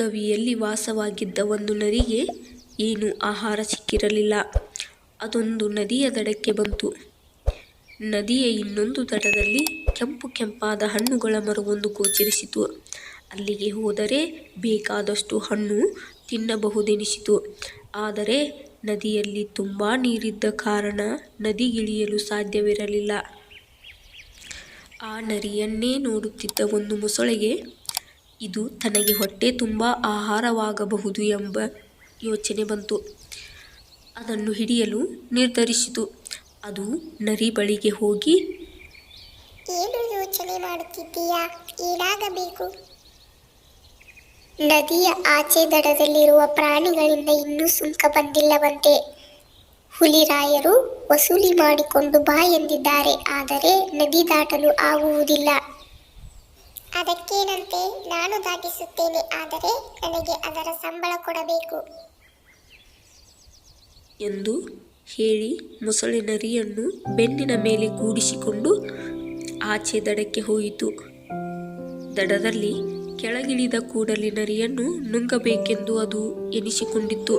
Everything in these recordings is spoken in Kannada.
ಗವಿಯಲ್ಲಿ ವಾಸವಾಗಿದ್ದ ಒಂದು ನರಿಗೆ ಏನೂ ಆಹಾರ ಸಿಕ್ಕಿರಲಿಲ್ಲ. ಅದೊಂದು ನದಿಯ ದಡಕ್ಕೆ ಬಂತು. ನದಿಯ ಇನ್ನೊಂದು ದಡದಲ್ಲಿ ಕೆಂಪು ಕೆಂಪಾದ ಹಣ್ಣುಗಳ ಮರವೊಂದು ಗೋಚರಿಸಿತು. ಅಲ್ಲಿಗೆ ಹೋದರೆ ಬೇಕಾದಷ್ಟು ಹಣ್ಣು ತಿನ್ನಬಹುದೆನಿಸಿತು. ಆದರೆ ನದಿಯಲ್ಲಿ ತುಂಬ ನೀರಿದ್ದ ಕಾರಣ ನದಿಗಿಳಿಯಲು ಸಾಧ್ಯವಿರಲಿಲ್ಲ. ಆ ನರಿಯನ್ನೇ ನೋಡುತ್ತಿದ್ದ ಒಂದು ಮೊಸಳೆಗೆ ಇದು ತನಗೆ ಹೊಟ್ಟೆ ತುಂಬ ಆಹಾರವಾಗಬಹುದು ಎಂಬ ಯೋಚನೆ ಬಂತು. ಅದನ್ನು ಹಿಡಿಯಲು ನಿರ್ಧರಿಸಿತು. ಅದು ನರಿ ಬಳಿಗೆ ಹೋಗಿ, ಏನು ಯೋಚನೆ ಮಾಡುತ್ತಿದ್ದೀಯಾ? ಏನಾಗಬೇಕು? ನದಿಯ ಆಚೆ ದಡದಲ್ಲಿರುವ ಪ್ರಾಣಿಗಳಿಂದ ಇನ್ನೂ ಸುಂಕ ಬಂದಿಲ್ಲವಂತೆ. ಹುಲಿರಾಯರು ವಸೂಲಿ ಮಾಡಿಕೊಂಡು ಬಾ ಎಂದಿದ್ದಾರೆ. ಆದರೆ ನದಿ ದಾಟಲು ಆಗುವುದಿಲ್ಲ. ಅದಕ್ಕೇನಂತೆ ನಾನು ದಾಟಿಸುತ್ತೇನೆ ಆದರೆ ನನಗೆ ಅದರ ಸಂಬಳ ಕೊಡಬೇಕು ಎಂದು ಹೇಳಿ ಮೊಸಳೆ ನರಿಯನ್ನು ಬೆನ್ನಿನ ಮೇಲೆ ಕೂಡಿಸಿಕೊಂಡು ಆಚೆ ದಡಕ್ಕೆ ಹೋಯಿತು. ದಡದಲ್ಲಿ ಕೆಳಗಿಳಿದ ಕೂಡಲೇ ನರಿಯನ್ನು ನುಂಗಬೇಕೆಂದು ಅದು ಎನಿಸಿಕೊಂಡಿತ್ತು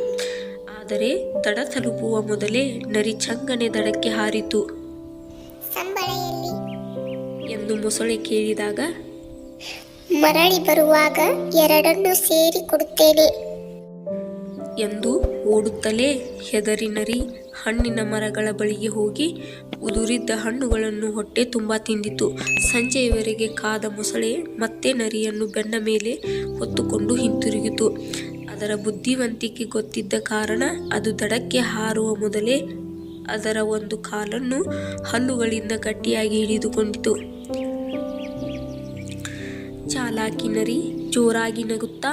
ಆದರೆ ದಡ ತಲುಪುವ ಮೊದಲೇ ನರಿ ಚಂಗನೆ ದಡಕ್ಕೆ ಹಾರಿತು. ಎಂದು ಮೊಸಳೆ ಕೇಳಿದಾಗ ಮರಳಿ ಬರುವಾಗ ಎರಡನ್ನು ಸೇರಿ ಕೊಡುತ್ತೇನೆ ಎಂದು ಓಡುತ್ತಲೇ ಹೆದರಿ ನರಿ ಹಣ್ಣಿನ ಮರಗಳ ಬಳಿಗೆ ಹೋಗಿ ಉದುರಿದ್ದ ಹಣ್ಣುಗಳನ್ನು ಹೊಟ್ಟೆ ತುಂಬಾ ತಿಂದಿತು. ಸಂಜೆಯವರೆಗೆ ಕಾದ ಮೊಸಳೆ ಮತ್ತೆ ನರಿಯನ್ನು ಬೆನ್ನ ಮೇಲೆ ಹೊತ್ತುಕೊಂಡು ಹಿಂತಿರುಗಿತು. ಅದರ ಬುದ್ಧಿವಂತಿಕೆ ಗೊತ್ತಿದ್ದ ಕಾರಣ ಅದು ದಡಕ್ಕೆ ಹಾರುವ ಮೊದಲೇ ಅದರ ಒಂದು ಕಾಲನ್ನು ಹಲ್ಲುಗಳಿಂದ ಗಟ್ಟಿಯಾಗಿ ಹಿಡಿದುಕೊಂಡಿತು. ಚಾಲಾಕಿ ನರಿ ಜೋರಾಗಿ ನಗುತ್ತಾ?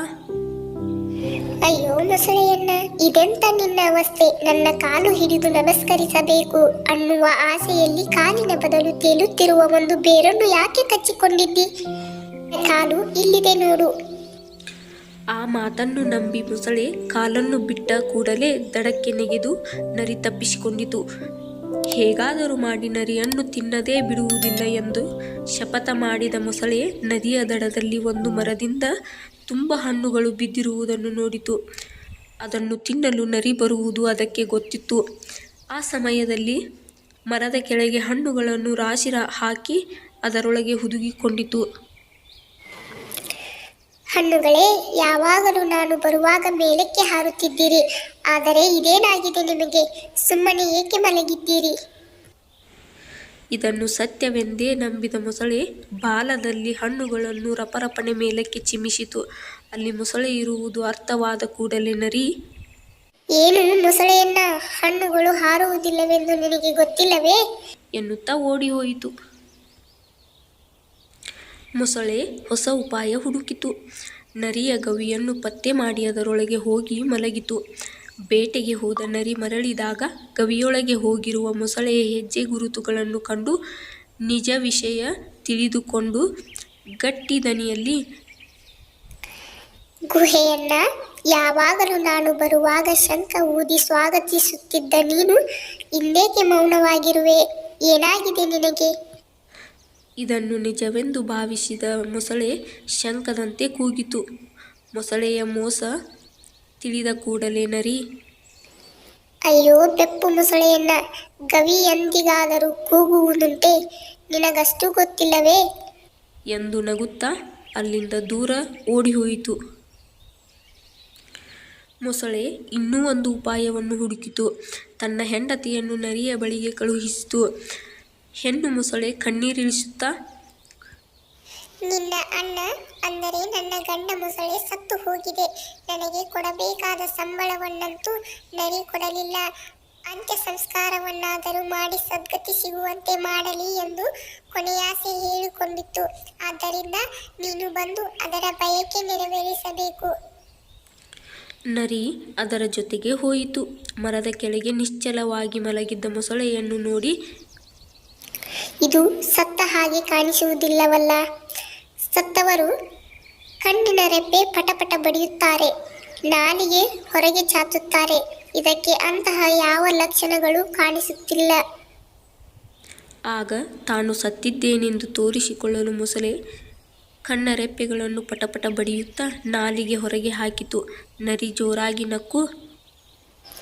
ಅಯ್ಯೋ ಮೊಸಳೆಯನ್ನ ಇದೆಂತ ನಿನ್ನ ಅವಸ್ಥೆ? ನನ್ನ ಕಾಲು ಹಿಡಿದು ನಮಸ್ಕರಿಸಬೇಕು ಅನ್ನುವ ಆಸೆಯಲ್ಲಿ ಕಾಲಿನ ಬದಲು ತೇಲುತ್ತಿರುವ ಒಂದು ಬೇರನ್ನು ಯಾಕೆ ಕಚ್ಚಿಕೊಂಡಿದ್ದಿ? ಕಾಲು ಇಲ್ಲಿದೆ ನೋಡು. ಆ ಮಾತನ್ನು ನಂಬಿ ಮೊಸಳೆ ಕಾಲನ್ನು ಬಿಟ್ಟ ಕೂಡಲೇ ದಡಕ್ಕೆ ನೆಗೆದು ನರಿ ತಪ್ಪಿಸಿಕೊಂಡಿತು. ಹೇಗಾದರೂ ಮಾಡಿ ನರಿಯನ್ನು ತಿನ್ನದೇ ಬಿಡುವುದಿಲ್ಲ ಎಂದು ಶಪಥ ಮಾಡಿದ ಮೊಸಳೆ ನದಿಯ ದಡದಲ್ಲಿ ಒಂದು ಮರದಿಂದ ತುಂಬ ಹಣ್ಣುಗಳು ಬಿದ್ದಿರುವುದನ್ನು ನೋಡಿತು. ಅದನ್ನು ತಿನ್ನಲು ನರಿ ಬರುವುದು ಅದಕ್ಕೆ ಗೊತ್ತಿತ್ತು. ಆ ಸಮಯದಲ್ಲಿ ಮರದ ಕೆಳಗೆ ಹಣ್ಣುಗಳನ್ನು ರಾಶಿ ಹಾಕಿ ಅದರೊಳಗೆ ಹುದುಗಿಕೊಂಡಿತು. ಹಣ್ಣುಗಳೇ ಯಾವಾಗಲೂ ನಾನು ಬರುವಾಗ ಮೇಲಕ್ಕೆ ಹಾರುತ್ತಿದ್ದೀರಿ. ಆದರೆ ಇದೇನಾಗಿದೆ ನಿಮಗೆ? ಸುಮ್ಮನೆ ಏಕೆ ಮಲಗಿದ್ದೀರಿ? ಇದನ್ನು ಸತ್ಯವೆಂದೇ ನಂಬಿದ ಮೊಸಳೆ ಬಾಲದಲ್ಲಿ ಹಣ್ಣುಗಳನ್ನು ರಪರಪನೆ ಮೇಲಕ್ಕೆ ಚಿಮ್ಮಿಸಿತು. ಅಲ್ಲಿ ಮೊಸಳೆ ಇರುವುದು ಅರ್ಥವಾದ ಕೂಡಲೇ ನರಿ. ಏನು ಮೊಸಳೆಯನ್ನ ಹಣ್ಣುಗಳು ಹಾರುವುದಿಲ್ಲವೆಂದು ನಿನಗೆ ಗೊತ್ತಿಲ್ಲವೇ? ಎನ್ನುತ್ತಾ ಓಡಿಹೋಯಿತು. ಮೊಸಳೆ ಹೊಸ ಉಪಾಯ ಹುಡುಕಿತು. ನರಿಯ ಗವಿಯನ್ನು ಪತ್ತೆ ಮಾಡಿ ಅದರೊಳಗೆ ಹೋಗಿ ಮಲಗಿತು. ಬೇಟೆಗೆ ಹೋದ ನರಿ ಮರಳಿದಾಗ ಗವಿಯೊಳಗೆ ಹೋಗಿರುವ ಮೊಸಳೆಯ ಹೆಜ್ಜೆ ಗುರುತುಗಳನ್ನು ಕಂಡು ನಿಜ ವಿಷಯ ತಿಳಿದುಕೊಂಡು ಗಟ್ಟಿ ದನಿಯಲ್ಲಿ, ಗುಹೆಯನ್ನ ಯಾವಾಗಲೂ ನಾನು ಬರುವಾಗ ಶಂಖ ಊದಿ ಸ್ವಾಗತಿಸುತ್ತಿದ್ದ ನೀನು ಇಂದೇಕೆ ಮೌನವಾಗಿರುವೆ ಏನಾಗಿದೆ ನಿನಗೆ ಇದನ್ನು ನಿಜವೆಂದು ಭಾವಿಸಿದ ಮೊಸಳೆ ಶಂಕದಂತೆ ಕೂಗಿತು. ಮೊಸಳೆಯ ಮೋಸ ತಿಳಿದ ಕೂಡಲೇ ನರಿ ಅಯ್ಯೋ ಬೆಪ್ಪು ಮೊಸಳೆಯನ್ನ ಗವಿ ಎಂದಿಗಾದರೂ ಕೂಗುವುದುಂಟೆ ನಿನಗಷ್ಟು ಗೊತ್ತಿಲ್ಲವೇ ಎಂದು ನಗುತ್ತಾ ಅಲ್ಲಿಂದ ದೂರ ಓಡಿಹೋಯಿತು. ಮೊಸಳೆ ಇನ್ನೂ ಒಂದು ಉಪಾಯವನ್ನು ಹುಡುಕಿತು. ತನ್ನ ಹೆಂಡತಿಯನ್ನು ನರಿಯ ಬಳಿಗೆ ಕಳುಹಿಸಿತು. ಹೆಣ್ಣು ಮೊಸಳೆ ಕಣ್ಣೀರಿಳಿಸುತ್ತಾ? ನಿನ್ನ ಅಣ್ಣ ಅಂದರೆ ನನ್ನ ಗಂಡ ಮೊಸಳೆ ಸತ್ತು ಹೋಗಿದೆ. ನನಗೆ ಕೊಡಬೇಕಾದ ಸಂಬಳವನ್ನಂತೂ ನರಿ ಕೊಡಲಿಲ್ಲ. ಅಂತ್ಯ ಸಂಸ್ಕಾರವನ್ನಾದರೂ ಮಾಡಿ ಸದ್ಗತಿ ಸಿಗುವಂತೆ ಮಾಡಲಿ ಎಂದು ಕೊನೆಯಾಸೆ ಹೇಳಿಕೊಂಡಿತ್ತು. ಆದ್ದರಿಂದ ನೀನು ಬಂದು ಅದರ ಬಯಕೆ ನೆರವೇರಿಸಬೇಕು. ನರಿ ಅದರ ಜೊತೆಗೆ ಹೋಯಿತು. ಮರದ ಕೆಳಗೆ ನಿಶ್ಚಲವಾಗಿ ಮಲಗಿದ್ದ ಮೊಸಳೆಯನ್ನು ನೋಡಿ ಇದು ಸತ್ತ ಹಾಗೆ ಕಾಣಿಸುವುದಿಲ್ಲವಲ್ಲ. ಸತ್ತವರು ಕಣ್ಣಿನ ರೆಪ್ಪೆ ಪಟಪಟ ಬಡಿಯುತ್ತಾರೆ. ನಾಲಿಗೆ ಹೊರಗೆ ಚಾಚುತ್ತಾರೆ. ಇದಕ್ಕೆ ಅಂತಹ ಯಾವ ಲಕ್ಷಣಗಳು ಕಾಣಿಸುತ್ತಿಲ್ಲ. ಆಗ ತಾನು ಸತ್ತಿದ್ದೇನೆಂದು ತೋರಿಸಿಕೊಳ್ಳಲು ಮೊಸಳೆ ಕಣ್ಣ ರೆಪ್ಪೆಗಳನ್ನು ಪಟಪಟ ಬಡಿಯುತ್ತಾ ನಾಲಿಗೆ ಹೊರಗೆ ಹಾಕಿತು. ನರಿ ಜೋರಾಗಿ ನಕ್ಕು.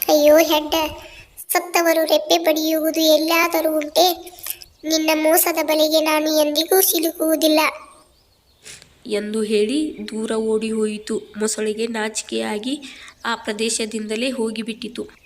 ಅಯ್ಯೋ ಹೆಡ್ಡ ಸತ್ತವರು ರೆಪ್ಪೆ ಬಡಿಯುವುದು ಎಲ್ಲಾದರೂ ಉಂಟೆ. ನಿನ್ನ ಮೋಸದ ಬಲೆಗೆ ನಾನು ಎಂದಿಗೂ ಸಿಲುಕುವುದಿಲ್ಲ. ಎಂದು ಹೇಳಿ ದೂರ ಓಡಿ ಹೋಯಿತು. ಮೊಸಳೆಗೆ ನಾಚಿಕೆಯಾಗಿ ಆ ಪ್ರದೇಶದಿಂದಲೇ ಹೋಗಿಬಿಟ್ಟಿತು.